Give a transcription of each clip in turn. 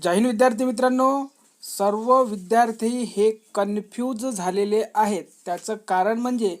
जाहीन विद्यार्थी मित्रांनो. सर्व विद्यार्थी हे कन्फ्यूज झालेले आहेत. त्याचं कारण म्हणजे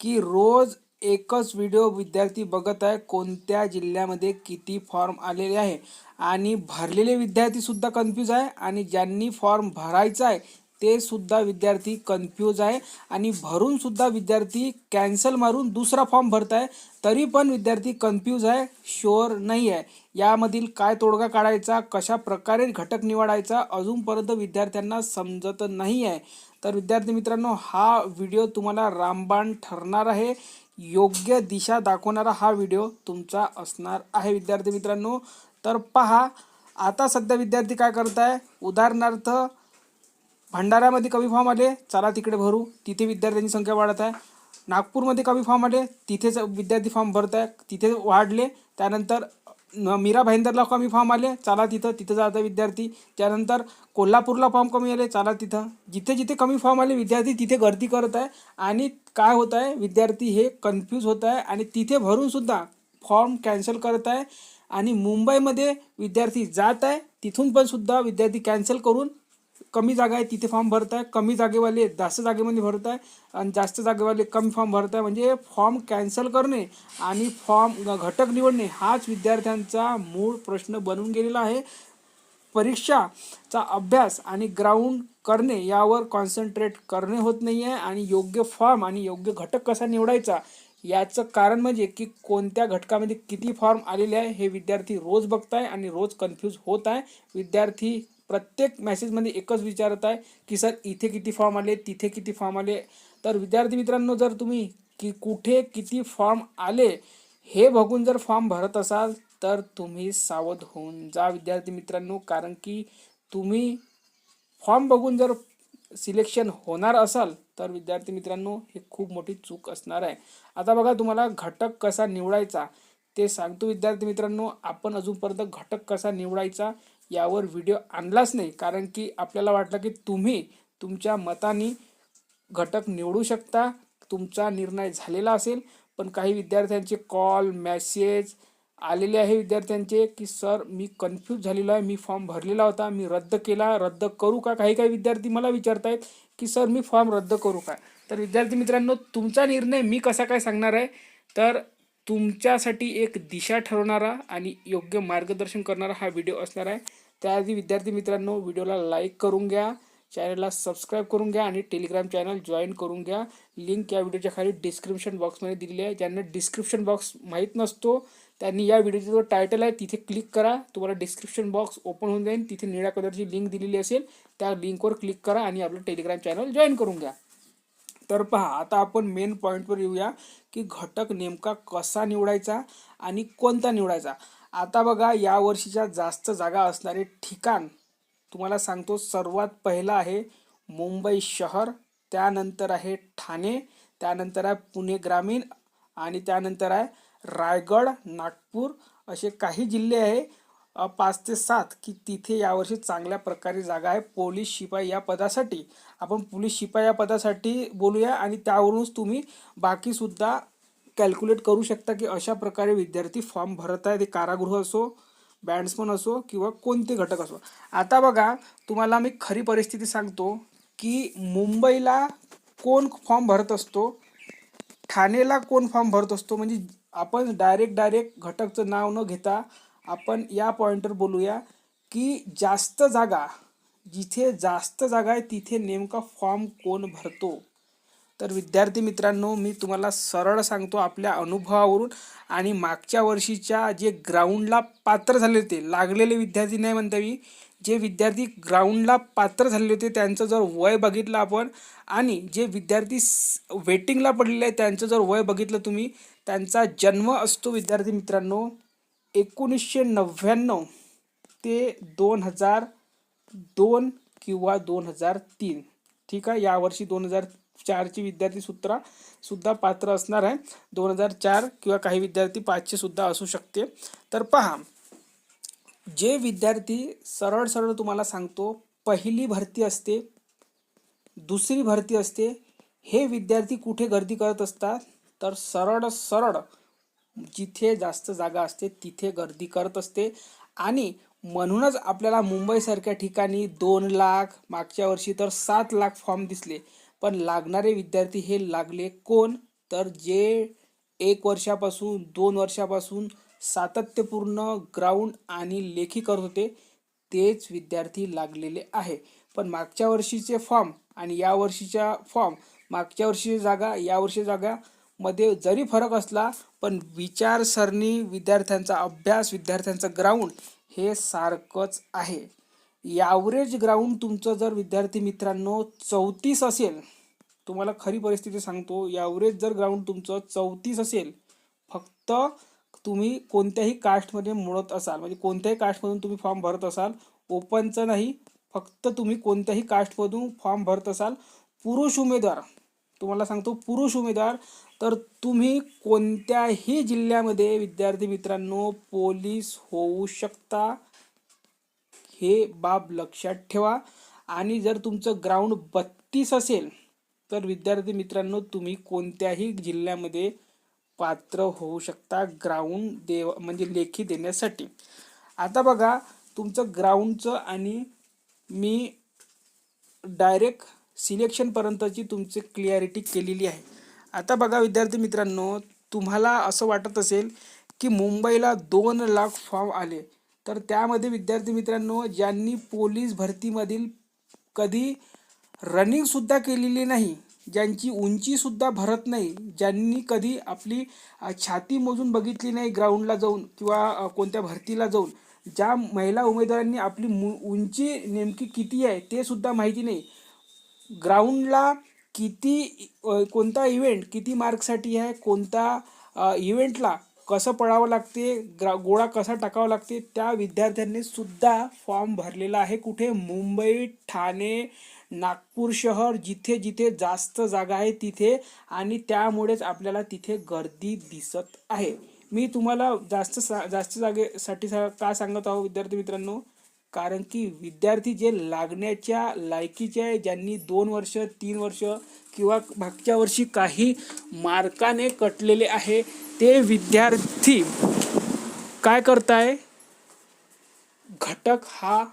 की रोज एकच व्हिडिओ विद्यार्थी बघत आहे. कोणत्या जिल्ह्यामध्ये किती फॉर्म आलेले आहे. आणि भरलेले विद्यार्थीसुद्धा कन्फ्यूज आहे. आणि ज्यांनी फॉर्म भरायचा आहे ते सुद्धा विद्यार्थी कन्फ्यूज आहे आणि भरून सुद्धा विद्यार्थी कॅन्सल मारून दुसरा फॉर्म भरत आहे तरी पण विद्यार्थी कन्फ्यूज आहे शुअर नाही आहे. यामधील काय तोडगा काढायचा कशा प्रकारे घटक निवडायचा अजूनपर्यंत विद्यार्थ्यांना समजत नाही आहे. तर विद्यार्थी मित्रांनो हा व्हिडिओ तुम्हाला रामबाण ठरणार आहे. योग्य दिशा दाखवणारा हा व्हिडिओ तुमचा असणार आहे विद्यार्थी मित्रांनो. तर पहा आता सध्या विद्यार्थी काय करत आहे उदाहरणार्थ भंडाऱ्यामध्ये कमी फॉर्म आले चला तिकडे भरू. तिथे विद्यार्थ्यांची संख्या वाढत आहे. नागपूरमध्ये कमी फॉर्म आले तिथेच विद्यार्थी फॉर्म भरत आहे. तिथे वाढले त्यानंतर न- मीरा भाईंदरला कमी फॉर्म आले चला तिथं तिथं जात आहे विद्यार्थी. त्यानंतर कोल्हापूरला फॉर्म कमी आले चला तिथं. जिथे जिथे कमी फॉर्म आले विद्यार्थी तिथे गर्दी करत आहे. आणि काय होत आहे विद्यार्थी हे कन्फ्यूज होत आहे. आणि तिथे भरूनसुद्धा फॉर्म कॅन्सल करत आहे. आणि मुंबईमध्ये विद्यार्थी जात आहे. तिथून पण सुद्धा विद्यार्थी कॅन्सल करून कमी जागा आहे तिथे फॉर्म भरत आहे. कमी जागेवाले जास्त जागेमध्ये भरत आहे. आणि जास्त जागेवाले कमी फॉर्म भरत आहे. म्हणजे फॉर्म कॅन्सल करणे आणि फॉर्म घटक निवडणे हाच विद्यार्थ्यांचा मूळ प्रश्न बनून गेलेला आहे. परीक्षाचा अभ्यास आणि ग्राउंड करणे यावर कॉन्सन्ट्रेट करणे होत नाही आहे आणि योग्य फॉर्म आणि योग्य घटक कसा निवडायचा याचं कारण म्हणजे की कोणत्या घटकामध्ये किती फॉर्म आलेले आहे हे विद्यार्थी रोज बघताय आणि रोज कन्फ्यूज होत आहे. विद्यार्थी प्रत्येक मेसेजमध्ये एकच विचारत आहे की सर इथे किती फॉर्म आले? तिथे किती फॉर्म आले? तर विद्यार्थी मित्रांनो जर तुम्ही की कुठे किती फॉर्म आले हे बघून जर फॉर्म भरत असाल तर तुम्ही सावध होऊन जा विद्यार्थी मित्रांनो कारण की तुम्ही फॉर्म बघून जर सिलेक्शन होणार असाल तर विद्यार्थी मित्रांनो हे खूप मोठी चूक असणार आहे. आता बघा तुम्हाला घटक कसा निवडायचा ते सांगतो विद्यार्थी मित्रांनो आपण अजूनपर्यंत घटक कसा निवडायचा यावर व्हिडिओ आणलाच नाही. कारण की आपल्याला वाटलं की तुम्ही तुमच्या मताने घटक निवडू शकता तुमचा निर्णय झालेला असेल. पण काही विद्यार्थ्यांचे कॉल मॅसेज आलेले आहे विद्यार्थ्यांचे की सर मी कन्फ्यूज झालेलो आहे. मी फॉर्म भरलेला होता. मी रद्द केला. रद्द करू का? काही काही विद्यार्थी मला विचारतायत की सर मी फॉर्म रद्द करू का? तर विद्यार्थी मित्रांनो तुमचा निर्णय मी कसा काय सांगणार आहे? तर तुमच्यासाठी एक दिशा ठरवणारा आणि योग्य मार्गदर्शन करणारा हा व्हिडिओ असणार आहे. त्याआधी विद्यार्थी मित्रांनो व्हिडिओला लाईक करून घ्या चॅनलला सबस्क्राईब करून घ्या आणि टेलिग्राम चॅनल जॉईन करून घ्या. लिंक या व्हिडिओच्या खाली डिस्क्रिप्शन बॉक्समध्ये दिलेली आहे. ज्यांना डिस्क्रिप्शन बॉक्स माहीत नसतो त्यांनी या व्हिडिओचा जो टायटल आहे तिथे क्लिक करा. तुम्हाला डिस्क्रिप्शन बॉक्स ओपन होऊन जाईल. तिथे निळ्या कलरची लिंक दिलेली असेल त्या लिंकवर क्लिक करा आणि आपलं टेलिग्राम चॅनल जॉईन करून घ्या. तर पहा आता आपण मेन पॉईंटवर येऊया की घटक नेमका कसा निवडायचा आणि कोणता निवडायचा. आता बघा या वर्षीच्या जास्त जागा असणारे ठिकाण तुम्हाला सांगतो सर्वात पहिलं आहे मुंबई शहर त्यानंतर आहे ठाणे त्यानंतर आहे पुणे ग्रामीण आणि त्यानंतर आहे रायगड नागपूर असे काही जिल्हे आहे पाच ते सात की तिथे यावर्षी चांगल्या प्रकारे जागा आहे. पोलीस शिपाई या पदासाठी आपण पोलीस शिपाई या पदासाठी बोलूया आणि त्यावरूनच तुम्ही बाकीसुद्धा कॅल्क्युलेट करू शकता की अशा प्रकारे विद्यार्थी फॉर्म भरत आहे ते कारागृह असो बँड्समन असो किंवा कोणते घटक असो. आता बघा तुम्हाला मी खरी परिस्थिती सांगतो की मुंबईला कोण फॉर्म भरत असतो? ठाणेला कोण फॉर्म भरत असतो? म्हणजे आपण डायरेक्ट डायरेक्ट घटकचं नाव न घेता आपण या पॉईंटवर बोलूया की जास्त जागा जिथे जास्त जागा आहे तिथे नेमका फॉर्म कोण भरतो? तर विद्यार्थी मित्रांनो मी तुम्हाला सरळ सांगतो आपल्या अनुभवावरून. आणि मागच्या वर्षीच्या जे ग्राउंडला पात्र झाले होते लागलेले विद्यार्थी नाही म्हणता मी जे विद्यार्थी ग्राउंडला पात्र झालेले होते त्यांचं जर वय बघितलं आपण आणि जे विद्यार्थी वेटिंगला पडलेले आहे त्यांचं जर वय बघितलं तुम्ही त्यांचा जन्म असतो विद्यार्थी मित्रांनो एकोणीसशे नव्याण्णव ते दोन हजार दोन किंवा दोन हजार तीन. ठीक आहे? यावर्षी दोन हजार चारची विद्यार्थी सूत्रा सुद्धा पात्र असणार आहे. दोन हजार चार किंवा काही विद्यार्थी पाचचे सुद्धा असू शकते. तर पहा जे विद्यार्थी सरळ सरळ तुम्हाला सांगतो पहिली भरती असते दुसरी भरती असते हे विद्यार्थी कुठे गर्दी करत असतात? तर सरळ सरळ जिथे जास्त जागा असते तिथे गर्दी करत असते. आणि म्हणूनच आपल्याला मुंबईसारख्या ठिकाणी दोन लाख मागच्या वर्षी तर सात लाख फॉर्म दिसले. पण लागणारे विद्यार्थी हे लागले कोण? तर जे एक वर्षापासून दोन वर्षापासून सातत्यपूर्ण ग्राउंड आणि लेखी करत होते तेच विद्यार्थी लागलेले आहे. पण मागच्या वर्षीचे फॉर्म आणि या वर्षीच्या फॉर्म मागच्या वर्षीची जागा या वर्षी जागा मध्ये जरी फरक असला पण विचारसरणी विद्यार्थ्यांचा अभ्यास विद्यार्थ्यांचं ग्राउंड हे सारखंच आहे. ॲव्हरेज ग्राउंड तुमचं जर विद्यार्थी मित्रांनो चौतीस असेल तुम्हाला खरी परिस्थिती सांगतो यावरेज जर ग्राउंड तुमचं चौतीस असेल फक्त तुम्ही कोणत्याही कास्टमध्ये मुळत असाल म्हणजे कोणत्याही कास्टमधून तुम्ही फॉर्म भरत असाल ओपनचं नाही फक्त तुम्ही कोणत्याही कास्टमधून फॉर्म भरत असाल पुरुष उमेदवार तुम्हाला सांगतो पुरुष उमेदवार तर तुम्ही कोणत्याही जिल्ह्यामध्ये विद्यार्थी मित्रांनो पोलीस होऊ शकता. हे बाब लक्षात ठेवा. आणि जर तुमचं ग्राउंड बत्तीस असेल तर विद्यार्थी मित्रांनो तुम्ही कोणत्याही जिल्ह्यामध्ये पात्र होऊ शकता ग्राउंड देव म्हणजे लेखी देण्यासाठी. आता बघा तुमचं ग्राउंडचं आणि मी डायरेक्ट सिलेक्शनपर्यंतची तुमची क्लिअरिटी केलेली आहे. आता बघा विद्यार्थी मित्रांनो तुम्हाला असं वाटत असेल की मुंबईला दोन लाख फॉर्म आले तर त्यामध्ये विद्यार्थी मित्रांनो ज्यांनी पोलीस भरतीमधील कधी रनिंगसुद्धा केलेली नाही ज्यांची उंचीसुद्धा भरत नाही ज्यांनी कधी आपली छाती मोजून बघितली नाही ग्राउंडला जाऊन किंवा कोणत्या भरतीला जाऊन ज्या महिला उमेदवारांनी आपली मु उंची नेमकी किती आहे ते सुद्धा माहिती नाही. ग्राउंडला किती कोणता इव्हेंट किती मार्कसाठी आहे कोणता इव्हेंटला कसं पळावं लागते ग्रा गोळा कसा टाकावा लागते त्या विद्यार्थ्यांनी सुद्धा फॉर्म भरलेला आहे कुठे? मुंबई ठाणे नागपूर शहर जिथे जिथे जास्त जागा आहे तिथे आणि त्यामुळेच आपल्याला तिथे गर्दी दिसत आहे. मी तुम्हाला जास्त सा जास्त जागेसाठी सा का सांगत आहो विद्यार्थी मित्रांनो? कारण की विद्यार्थी जे लागण्याच्या लायकीचे आहे ज्यांनी दोन वर्ष तीन वर्ष किंवा मागच्या वर्षी काही मार्काने कटलेले आहे ते विद्यार्थी काय करताय? घटक हा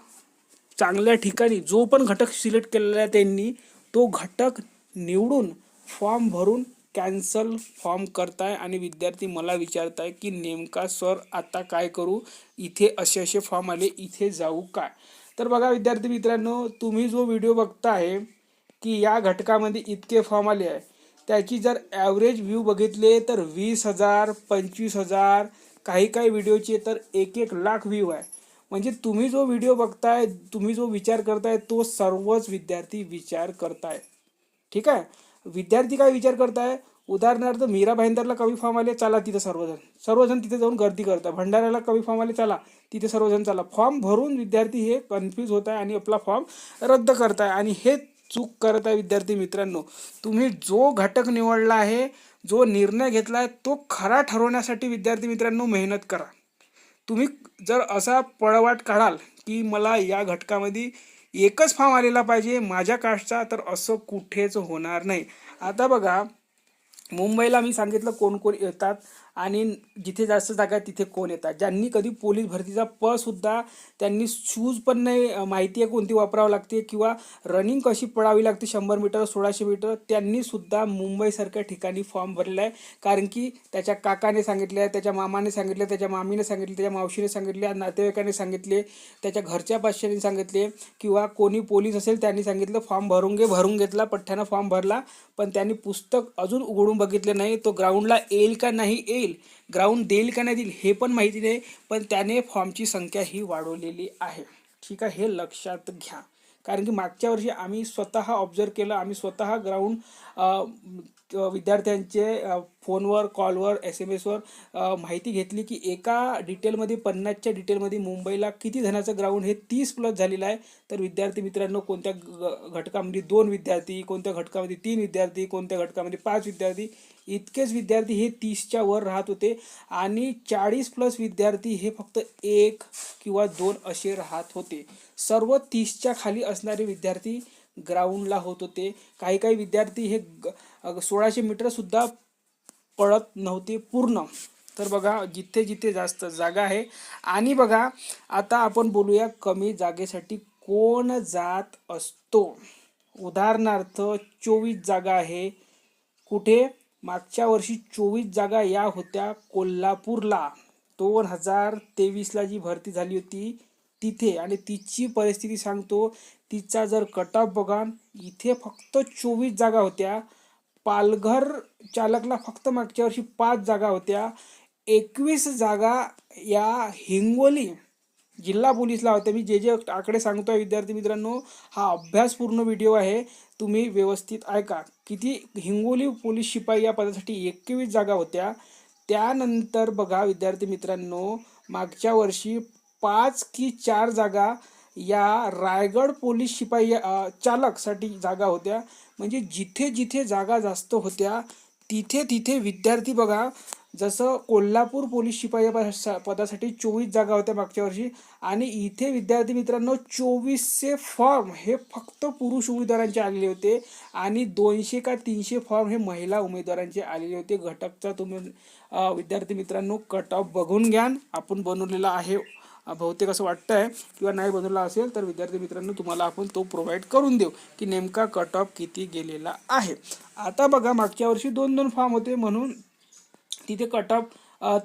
चांगल्या ठिकाणी जो पण घटक सिलेक्ट केलेला आहे त्यांनी तो घटक निवडून फॉर्म भरून कॅन्सल फॉर्म करताय आणि विद्यार्थी मला विचारताय की नेमका सर आता काय करू? इथे असे असे फॉर्म आले इथे जाऊ काय? तर बघा विद्यार्थी मित्रांनो तुम्ही जो व्हिडिओ बघताय की या घटकामध्ये इतके फॉर्म आले आहे त्याची जर ॲव्हरेज व्ह्यू बघितले तर वीस हजार पंचवीस हजार काही काही व्हिडिओचे तर एक एक लाख व्ह्यू आहे. म्हणजे तुम्ही जो व्हिडिओ बघताय तुम्ही जो विचार करताय तो सर्वच विद्यार्थी विचार करताय. ठीक आहे? विद्यार्थी काय विचार करताय? उदाहरणार्थ मीरा भाईंदरला कवी फॉर्म आले चला तिथे सर्वजण. सर्वजण तिथे जाऊन गर्दी करतात. भंडाऱ्याला कवी फॉर्म आले चला. तिथे सर्वजण चला. फॉर्म भरून विद्यार्थी हे कन्फ्यूज होत आहे आणि आपला फॉर्म रद्द करत आहे आणि हे चूक करत आहे विद्यार्थी मित्रांनो तुम्ही जो घटक निवडला आहे जो निर्णय घेतला आहे तो खरा ठरवण्यासाठी विद्यार्थी मित्रांनो मेहनत करा. तुम्ही जर असा पळवाट काढाल की मला या घटकामध्ये एकच फॉर्म आलेला पाहिजे माझ्या कास्टचा तर असं कुठेच होणार नाही. आता बघा मुंबईला मी सांगितलं कोण कोण येतात. आणि जिथे जास्त जागा तिथे कोण येतात. ज्यांनी कधी पोलीस भरतीचा पसुद्धा त्यांनी शूज पण नाही माहिती आहे कोणती वापरावं लागते किंवा रनिंग कशी पळावी लागते शंभर मीटर सोळाशे मीटर त्यांनीसुद्धा मुंबईसारख्या ठिकाणी फॉर्म भरलेला आहे. कारण की त्याच्या काकाने सांगितलं आहे त्याच्या मामाने सांगितलं त्याच्या मामीने सांगितले त्याच्या मावशीने सांगितले नातेवाईकाने सांगितले त्याच्या घरच्या पाचशेने सांगितले किंवा कोणी पोलीस असेल त्यांनी सांगितलं फॉर्म भरून घे भरून घेतला पठ्ठ्यानं फॉर्म भरला. पण त्यांनी पुस्तक अजून उघडून बघितलं नाही. तो ग्राउंडला येईल का नाही येईल ग्राउंड देईल का नाही देईल हे पण माहिती नाही पण त्याने फॉर्मची संख्या ही वाढवलेली आहे. ठीक आहे हे लक्षात घ्या. कारण की मागच्या वर्षी आम्ही स्वतः ऑब्झर्व केलं आम्ही स्वतः ग्राउंड विद्यार्थ्यांचे फोनवर कॉलवर एस एम एसवर माहिती घेतली की एका डिटेलमध्ये पन्नासच्या डिटेलमध्ये मुंबईला किती धनाचं ग्राउंड हे तीस प्लस झालेलं आहे. तर विद्यार्थी मित्रांनो कोणत्या घटकामध्ये दोन विद्यार्थी कोणत्या घटकामध्ये तीन विद्यार्थी कोणत्या घटकामध्ये पाच विद्यार्थी इतकेच विद्यार्थी हे तीसच्या वर राहत होते आणि चाळीस प्लस विद्यार्थी हे फक्त एक किंवा दोन असे राहत होते. सर्व तीसच्या खाली असणारे विद्यार्थी ग्राउंडला होत होते. काही काही विद्यार्थी हे ग- सोळाशे मीटरसुद्धा पळत नव्हते पूर्ण. तर बघा जिथे जिथे जास्त जागा आहे. आणि बघा आता आपण बोलूया कमी जागेसाठी कोण जात असतो. उदाहरणार्थ चोवीस जागा आहे. कुठे? मागच्या वर्षी चोवीस जागा या होत्या कोल्हापूरला. दोन हजार तेवीसला जी भरती झाली होती तिथे आणि तिची परिस्थिती सांगतो तिचा जर कट ऑफ बघा इथे फक्त चोवीस जागा होत्या. पालघर चालकला फक्त मागच्या वर्षी पाच जागा होत्या. एकवीस जागा या हिंगोली जिल्हा पोलीसला होत्या मी जे जे आकडे सांगतोय विद्यार्थी मित्रांनो हा अभ्यासपूर्ण व्हिडिओ आहे. तुम्ही व्यवस्थित ऐका. किती हिंगोली पोलीस शिपाई या पदासाठी एकवीस जागा होत्या. त्यानंतर बघा विद्यार्थी मित्रांनो मागच्या वर्षी पाच की चार जागा या रायगड पोलीस शिपाई चालकसाठी जागा होत्या. म्हणजे जिथे जिथे जागा जास्त होत्या तिथे तिथे विद्यार्थी बघा जसं कोल्हापूर पोलीस शिपाई पदासाठी चोवीस जागा होत्या मागच्या वर्षी. आणि इथे विद्यार्थी मित्रांनो चोवीसशे फॉर्म हे फक्त पुरुष उमेदवारांचे आलेले होते. आणि दोनशे का तीनशे फॉर्म हे महिला उमेदवारांचे आलेले होते. घटकचा तुम्ही विद्यार्थी मित्रांनो कट ऑफ बघून घ्या. आपण बनवलेला आहे. बहुतेक असं वाटतंय किंवा नाही बनवला असेल तर विद्यार्थी मित्रांनो तुम्हाला आपण तो प्रोव्हाइड करून देऊ की नेमका कट ऑफ किती गेलेला आहे. आता बघा मागच्या वर्षी दोन दोन फॉर्म होते म्हणून तिथे कट ऑफ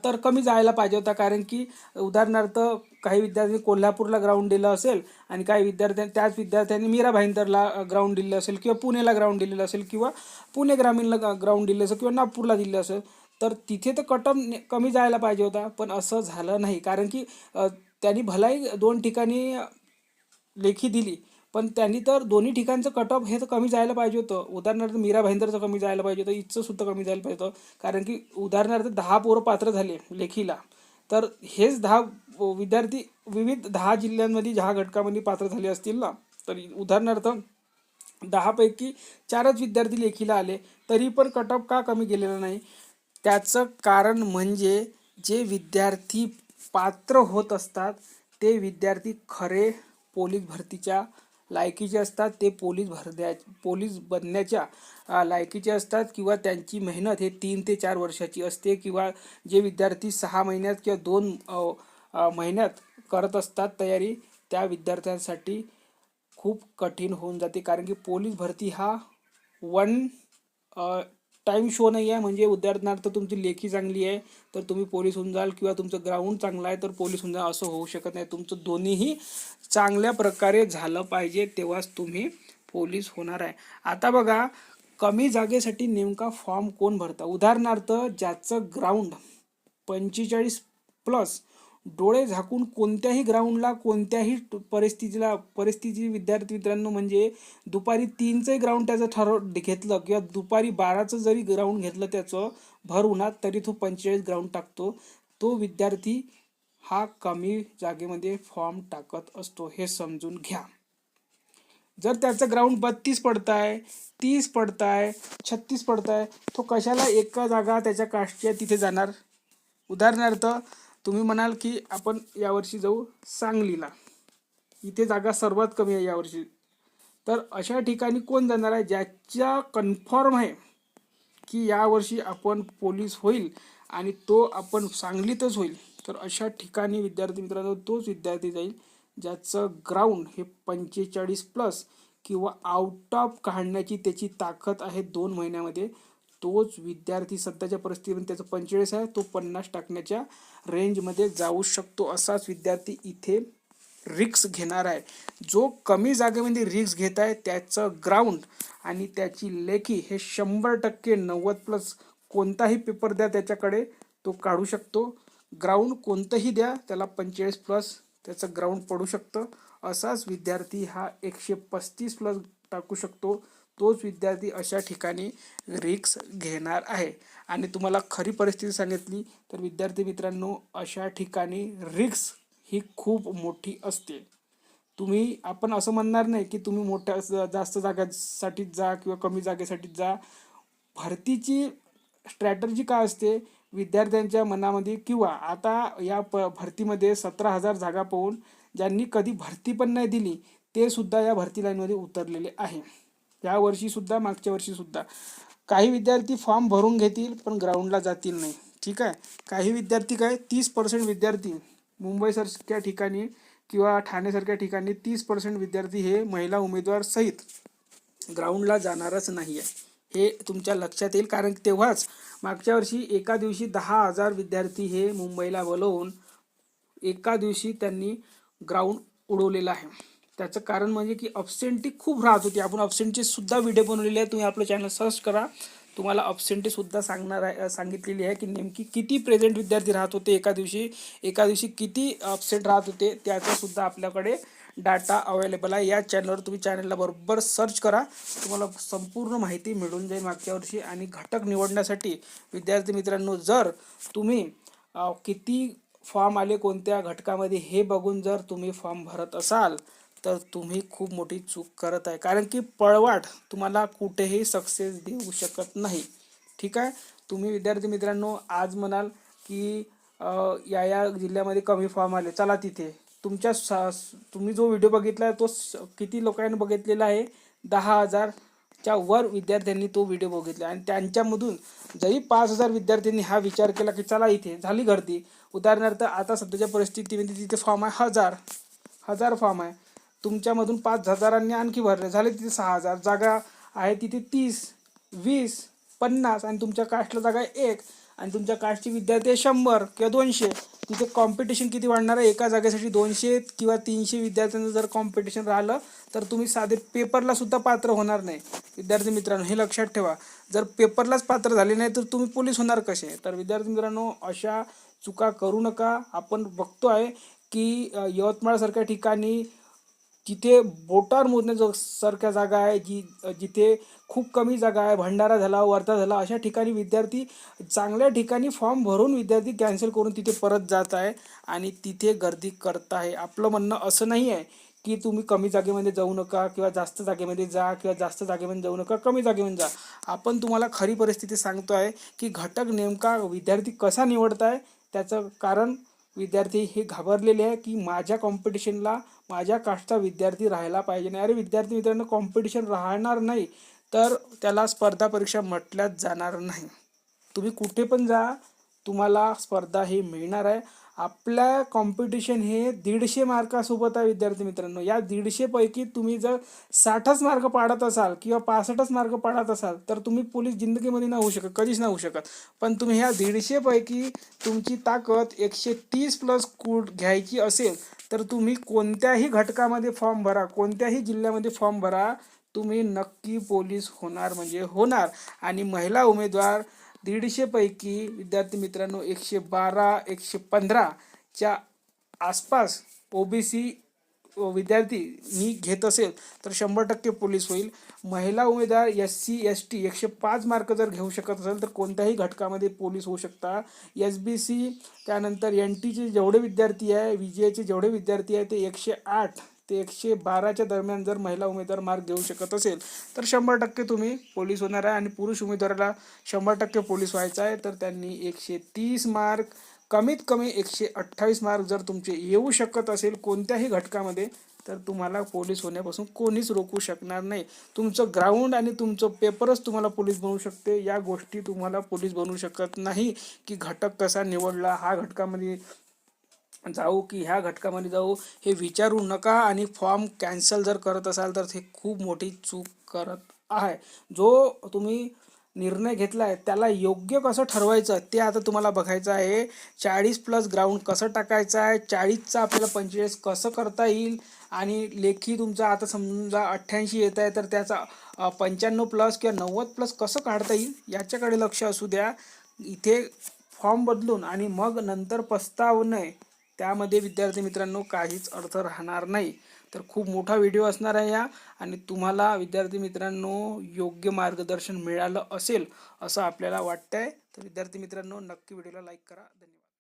तर कमी जायला पाहिजे होता. कारण की उदाहरणार्थ काही विद्यार्थ्यांनी कोल्हापूरला ग्राउंड दिलं असेल आणि काही विद्यार्थ्यां त्याच विद्यार्थ्यांनी मीरा भाईंदरला ग्राउंड दिलं असेल किंवा पुणेला ग्राउंड दिलेलं असेल किंवा पुणे ग्रामीणला ग्राउंड दिलं असेल किंवा नागपूरला दिलं असेल तर तिथे तर कट ऑफ कमी जायला पाहिजे होता. पण असं झालं नाही. कारण की त्यांनी भलाई दोन ठिकाणी लेखी दिली. पण त्यांनी तर दोन्ही ठिकाणचं कट ऑफ हे तर कमी जायला पाहिजे होतं. उदाहरणार्थ मीरा भाईंदरचं कमी जायला पाहिजे होतं. इथचं सुद्धा कमी जायला पाहिजे होतं. कारण की उदाहरणार्थ दहा पोरं पात्र झाले लेखीला. तर हेच दहा विद्यार्थी विविध दहा जिल्ह्यांमध्ये दहा घटकामध्ये पात्र झाले असतील ना? तर उदाहरणार्थ दहापैकी चारच विद्यार्थी लेखीला आले तरी पण कट ऑफ का कमी गेलेला नाही? त्याचं कारण म्हणजे जे विद्यार्थी पात्र होत असतात ते विद्यार्थी खरे पोलीस भरतीच्या लायकीचे असतात ते पोलीस भरण्या पोलीस बनण्याच्या लायकीचे असतात किंवा त्यांची मेहनत हे तीन ते चार वर्षाची असते किंवा जे विद्यार्थी सहा महिन्यात किंवा दोन महिन्यात करत असतात तयारी त्या विद्यार्थ्यांसाठी खूप कठीण होऊन जाते. कारण की पोलीस भरती हा वन टाईम शो नाही आहे म्हणजे उदाहरणार्थ तुमची लेखी चांगली आहे तर तुम्ही पोलीस होऊन जाल किंवा तुमचं ग्राउंड चांगलं आहे तर पोलीस होऊन जाल असं होऊ शकत नाही. तुमचं दोन्हीही चांगल्या प्रकारे झालं पाहिजे तेव्हाच तुम्ही पोलीस होणार आहे. आता बघा कमी जागेसाठी नेमका फॉर्म कोण भरता? उदाहरणार्थ ज्याचं ग्राउंड पंचेचाळीस प्लस डोळे झाकून कोणत्याही ग्राउंडला कोणत्याही परिस्थितीला परिस्थिती विद्यार्थी मित्रांनो म्हणजे दुपारी तीनचंही ग्राउंड त्याचं ठरव घेतलं किंवा दुपारी बाराचं जरी ग्राउंड घेतलं त्याचं भर उन्हात तरी तो पंचेचाळीस ग्राउंड टाकतो. तो विद्यार्थी हा कमी जागेमध्ये फॉर्म टाकत असतो हे समजून घ्या. जर त्याचं ग्राउंड बत्तीस पडत आहे तीस पडत आहे छत्तीस पडत आहे तो कशाला एका जागा त्याच्या कास्टची तिथे जाणार? उदाहरणार्थ तुम्ही म्हणाल की आपण यावर्षी जाऊ सांगलीला. इथे जागा सर्वात कमी आहे यावर्षी. तर अशा ठिकाणी कोण जाणार आहे? ज्याच्या कन्फर्म आहे की यावर्षी आपण पोलीस होईल आणि तो आपण सांगलीतच होईल. तर अशा ठिकाणी विद्यार्थी मित्रांनो तोच विद्यार्थी जाईल ज्याचं ग्राउंड हे पंचेचाळीस प्लस किंवा आउट ऑफ काढण्याची त्याची ताकद आहे दोन महिन्यामध्ये. तोच विद्यार्थी सध्याच्या परिस्थितीमध्ये त्याचं पंचेचाळीस आहे तो पन्नास टाकण्याच्या रेंजमध्ये जाऊ शकतो. असाच विद्यार्थी इथे रिक्स घेणार आहे. जो कमी जागेमध्ये रिक्स घेत आहे त्याचं ग्राउंड आणि त्याची लेखी हे शंभर टक्के नव्वद प्लस कोणताही पेपर द्या त्याच्याकडे तो काढू शकतो. ग्राउंड कोणतंही द्या त्याला पंचेचाळीस प्लस त्याचं ग्राउंड पडू शकतं. असाच विद्यार्थी हा एकशे पस्तीस प्लस टाकू शकतो. तोच विद्यार्थी अशा ठिकाणी रिक्स घेणार आहे. आणि तुम्हाला खरी परिस्थिती सांगितली तर विद्यार्थी मित्रांनो अशा ठिकाणी रिक्स ही खूप मोठी असते. तुम्ही आपण असं म्हणणार नाही की तुम्ही मोठ्या जास्त जागासाठीच जा किंवा कमी जागेसाठीच जा. भरतीची स्ट्रॅटर्जी काय असते? विद्यार्थ्यांच्या मनामध्ये किंवा आता या प भरतीमध्ये सतरा हजार जागा पाहून ज्यांनी कधी भरती पण नाही दिली ते सुद्धा या भरती लाईनमध्ये उतरलेले आहे. या मागच्या वर्षीसुद्धा काही विद्यार्थी फॉर्म भरून घेतील पण ग्राउंडला जातील नाही. ठीक ठीक आहे? काही विद्यार्थी काय तीस पर्सेंट विद्यार्थी मुंबईसारख्या ठिकाणी किंवा ठाणेसारख्या ठिकाणी तीस पर्सेंट विद्यार्थी हे महिला उमेदवार सहित ग्राउंडला जाणारच नाही आहे हे तुमच्या लक्षात येईल. कारण तेव्हाच मागच्या वर्षी एका दिवशी दहा हजार विद्यार्थी हे मुंबईला बोलवून एका दिवशी त्यांनी ग्राउंड उडवलेलं आहे. त्याचं कारण म्हणजे की अबसेंटी खूप राहत होती. आपण अबसेंटचे सुद्धा व्हिडिओ बनवलेले आहे तुम्ही आपलं चॅनल सर्च करा. तुम्हाला अबसेंटी सुद्धा सांगणार आहे सांगितलेली आहे की नेमकी किती प्रेझेंट विद्यार्थी राहत होते एका दिवशी एका दिवशी किती अबसेंट राहत होते त्याचं सुद्धा आपल्याकडे डाटा अवेलेबल आहे. या चॅनलवर तुम्ही चॅनलला बरोबर सर्च करा. तुम्हाला संपूर्ण माहिती मिळून जाईल मागच्या वर्षी आणि घटक निवडण्यासाठी. विद्यार्थी मित्रांनो जर तुम्ही किती फॉर्म आले कोणत्या घटकामध्ये हे बघून जर तुम्ही फॉर्म भरत असाल तर तुम्ही खूप मोठी चूक करत आहे. कारण की पळवाट तुम्हाला कुठेही सक्सेस देऊ शकत नाही. ठीक आहे? तुम्ही विद्यार्थी मित्रांनो आज म्हणाल की या या जिल्ह्यामध्ये कमी फॉर्म आले. चला तिथे. तुमच्या सा- तुम्ही जो व्हिडिओ बघितला आहे तो स- किती लोकांनी बघितलेला आहे? दहा हजारच्या वर विद्यार्थ्यांनी तो व्हिडिओ बघितला. आणि त्यांच्यामधून जरी पाच हजार विद्यार्थ्यांनी हा विचार केला की चला इथे झाली गर्दी. उदाहरणार्थ आता सध्याच्या परिस्थितीमध्ये तिथे फॉर्म आहे हजार. हजार फॉर्म आहे. तुमच्यामधून पाच हजारांनी आणखी भरले. झाले तिथे सहा हजार. जागा आहे तिथे तीस वीस पन्नास आणि तुमच्या कास्टला जागा आहे एक. आणि तुमच्या कास्टचे विद्यार्थी शंभर किंवा दोनशे. तिथे कॉम्पिटिशन किती वाढणार आहे एका जागेसाठी दोनशे किंवा तीनशे विद्यार्थ्यांचं जर कॉम्पिटिशन राहिलं तर तुम्ही साधे पेपरला सुद्धा पात्र होणार नाही. विद्यार्थी मित्रांनो हे लक्षात ठेवा. जर पेपरलाच पात्र झाले नाही तर तुम्ही पोलीस होणार कसे? तर विद्यार्थी मित्रांनो अशा चुका करू नका. आपण बघतो आहे की यवतमाळसारख्या ठिकाणी जिथे बोटार मोजण्या सारख्या जागा आहे जी जिथे खूप कमी जागा आहे भंडारा झाला वर्धा झाला अशा ठिकाणी विद्यार्थी चांगल्या ठिकाणी फॉर्म भरून विद्यार्थी कॅन्सल करून तिथे परत जात आहे आणि तिथे गर्दी करत आहे. आपलं म्हणणं असं नाही आहे की तुम्ही कमी जागेमध्ये जाऊ नका किंवा जास्त जागेमध्ये जा किंवा जास्त जागेमध्ये जाऊ नका कमी जागेमध्ये जा. आपण तुम्हाला खरी परिस्थिती सांगतो आहे की घटक नेमका विद्यार्थी कसा निवडत आहे त्याचं कारण विद्यार्थी हे घाबरलेले आहे की माझ्या कॉम्पिटिशनला माझ्या कास्टचा विद्यार्थी राहायला पाहिजे नाही. अरे विद्यार्थी मित्रांनो कॉम्पिटिशन राहणार नाही तर त्याला स्पर्धा परीक्षा म्हटल्याच जाणार नाही. तुम्ही कुठे पण जा तुम्हाला स्पर्धा ही मिळणार आहे. आपल्या कॉम्पिटिशन हे दीडशे मार्कासोबत आहे विद्यार्थी मित्रांनो. या दीडशेपैकी तुम्ही जर साठच मार्क पाडत असाल किंवा पासष्टच मार्क पाडत असाल तर तुम्ही पोलीस जिंदगीमध्ये नाही होऊ शकत कधीच नाही होऊ शकत. पण तुम्ही ह्या दीडशेपैकी तुमची ताकद एकशे तीस प्लस कूट घ्यायची असेल तर तुम्ही कोणत्याही घटकामध्ये फॉर्म भरा कोणत्याही जिल्ह्यामध्ये फॉर्म भरा तुम्ही नक्की पोलीस होणार म्हणजे होणार. आणि महिला उमेदवार दीडशेपैकी विद्यार्थी मित्रांनो एकशे बारा एकशे पंधराच्या आसपास ओबीसी विद्यार्थी मी घेत असेल तर शंभर टक्के पोलीस होईल. महिला उमेदवार एस सी एस टी एकशे पाच मार्क जर घेऊ शकत असेल तर कोणत्याही घटकामध्ये पोलीस होऊ शकता. एस बी सी त्यानंतर एन टीचे जेवढे विद्यार्थी आहे विजयचे जी एचे जेवढे विद्यार्थी आहे ते एकशे आठ ते एकशे बाराच्या दरम्यान जर महिला उमेदवार मार्क घेऊ शकत असेल तर शंभर टक्के तुम्ही पोलीस होणार आहे आणि पुरुष उमेदवाराला शंभर टक्के पोलीस व्हायचं आहे. तर त्यांनी एकशे तीस मार्क कमीत कमी एकशे अठ्ठावीस मार्क जर तुमचे येऊ शकत असेल कोणत्याही घटकामध्ये तर तुम्हाला पोलीस होण्यापासून कोणीच रोखू शकणार नाही. तुमचं ग्राउंड आणि तुमचं पेपरच तुम्हाला पोलीस बनवू शकते. या गोष्टी तुम्हाला पोलीस बनवू शकत नाही की घटक कसा निवडला हा घटकामध्ये जाऊ की ह्या घटकामध्ये जाऊ हे विचारू नका आणि फॉर्म कॅन्सल जर करत असाल तर ते खूप मोठी चूक करत आहे. जो तुम्ही निर्णय घेतला आहे त्याला योग्य कसं ठरवायचं ते आता तुम्हाला बघायचं आहे. चाळीस प्लस ग्राउंड कसं टाकायचं आहे चाळीसचं आपल्याला पंचेचाळीस कसं करता येईल आणि लेखी तुमचा आता समजा अठ्ठ्याऐंशी येत आहे तर त्याचा पंच्याण्णव प्लस किंवा नव्वद प्लस कसं काढता येईल याच्याकडे लक्ष असू द्या. इथे फॉर्म बदलून आणि मग नंतर पस्ताव नये त्यामध्ये विद्यार्थी मित्रांनो काहीच अर्थ राहणार नाही. तर खूप मोठा व्हिडिओ असणार आहे या आणि तुम्हाला विद्यार्थी मित्रांनो योग्य मार्गदर्शन मिळालं असेल असं आपल्याला वाटतंय. तर विद्यार्थी मित्रांनो नक्की व्हिडिओला लाईक करा. धन्यवाद.